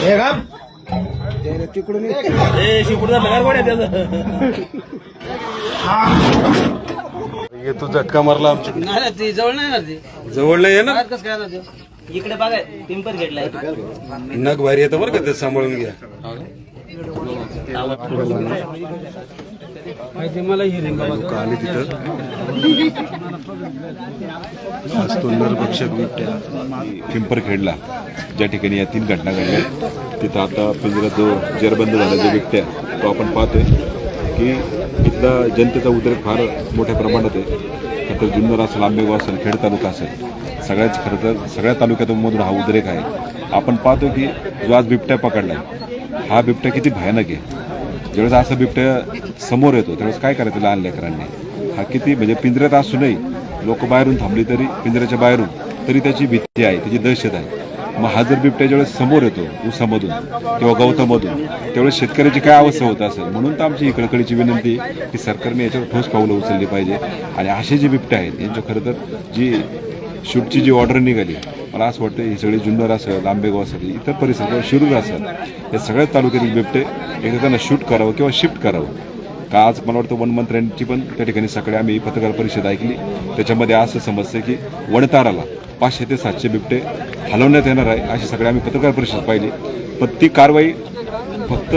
हे का तिकडून ये. हे. तू झटका मारला आमच्या. नाही ती जवळ नाही ना ती. जवळ नाही येणार? कसं काय ना इकडे बघा पिंपर घेतलाय नग भारी येतं बरं का ते सांभाळून घ्या. लोक आले तिथं. आज तो नरभक्षक बिबट्या पिंपरखेडला ज्या ठिकाणी या तीन घटना घडल्या. तिथं आता पिंजरा जो जेरबंद झाला जो बिबट्या तो आपण पाहतोय की इथला जनतेचा उद्रेक फार मोठ्या प्रमाणात आहे. खरं तर जुन्नर असेल आंबेगाव असेल खेड तालुका असेल सगळ्याच खरं तर सगळ्या तालुक्यातमधून हा उद्रेक आहे. आपण पाहतो की जो आज बिबट्या पकडला हा बिबट्या किती भयानक आहे. ज्यावेळेस असं बिबट्या समोर येतो त्यावेळेस काय करायचं लहान लेकरांनी? हा किती म्हणजे पिंजऱ्यात असूनही लोक बाहेरून थांबली तरी पिंजऱ्याच्या बाहेरून तरी त्याची भीती आहे त्याची दहशत आहे. मग हा जर बिबट्या ज्यावेळेस समोर येतो ऊसामधून किंवा गवतामधून त्यावेळेस शेतकऱ्याची काय अवस्था होत असेल? म्हणून तर आमची ही कळकळीची विनंती की सरकारने याच्यावर ठोस पावलं उचलली पाहिजे. आणि असे जे बिबटे आहेत यांच्या खरं तर जी शूटची जी ऑर्डर निघाली मला असं वाटतं ही सगळी जुन्नर असेल आंबेगाव असेल इतर परिसर किंवा शिरूर असेल या सगळ्या तालुक्यातील बिबटे एकदा त्यांना शूट करावं किंवा शिफ्ट करावं. का आज मला वाटतं वनमंत्र्यांची पण त्या ठिकाणी सकाळी आम्ही पत्रकार परिषद ऐकली. त्याच्यामध्ये असं समजतं की वणताराला पाचशे ते सातशे बिबटे हलवण्यात येणार आहे अशी सगळी आम्ही पत्रकार परिषद पाहिली. पण ती कारवाई फक्त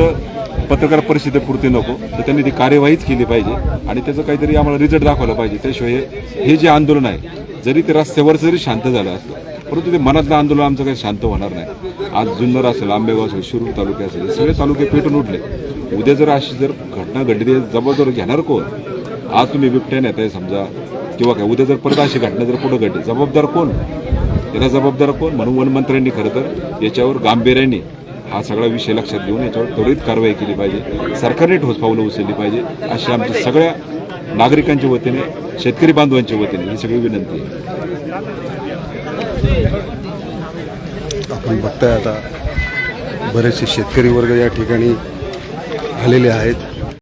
पत्रकार परिषदेपुरती नको. तर त्यांनी ती कार्यवाहीच केली पाहिजे. आणि त्याचं काहीतरी आम्हाला रिझल्ट दाखवला पाहिजे. त्याशिवाय हे- जे आंदोलन आहे जरी ते रस्त्यावर जरी शांत झालं असतं परंतु ते मनातलं आंदोलन आमचं काही शांत होणार नाही. आज जुन्नर असेल आंबेगाव असेल शिरूर तालुके असेल सगळे तालुके पेटून उठले. उद्या जर अशी जर घटना घडली तर जबाबदार घेणार कोण? आज तुम्ही बिबट्या नेताय समजा किंवा काय उद्या जर परत अशी घटना जर पुढे घडली जबाबदार कोण? त्याला जबाबदार कोण? म्हणून वनमंत्र्यांनी खरं तर याच्यावर गांभीर्याने हा सगळा विषय लक्षात घेऊन याच्यावर त्वरित कारवाई केली पाहिजे. सरकारने ठोस पावलं उचलली पाहिजे. अशी आमच्या सगळ्या नागरिकांच्या वतीने शेतकरी बांधवांच्या वतीने ही सगळी विनंती आहे. आपण बघताय आता बरेचसे शेतकरी वर्ग या ठिकाणी आलेले आहेत.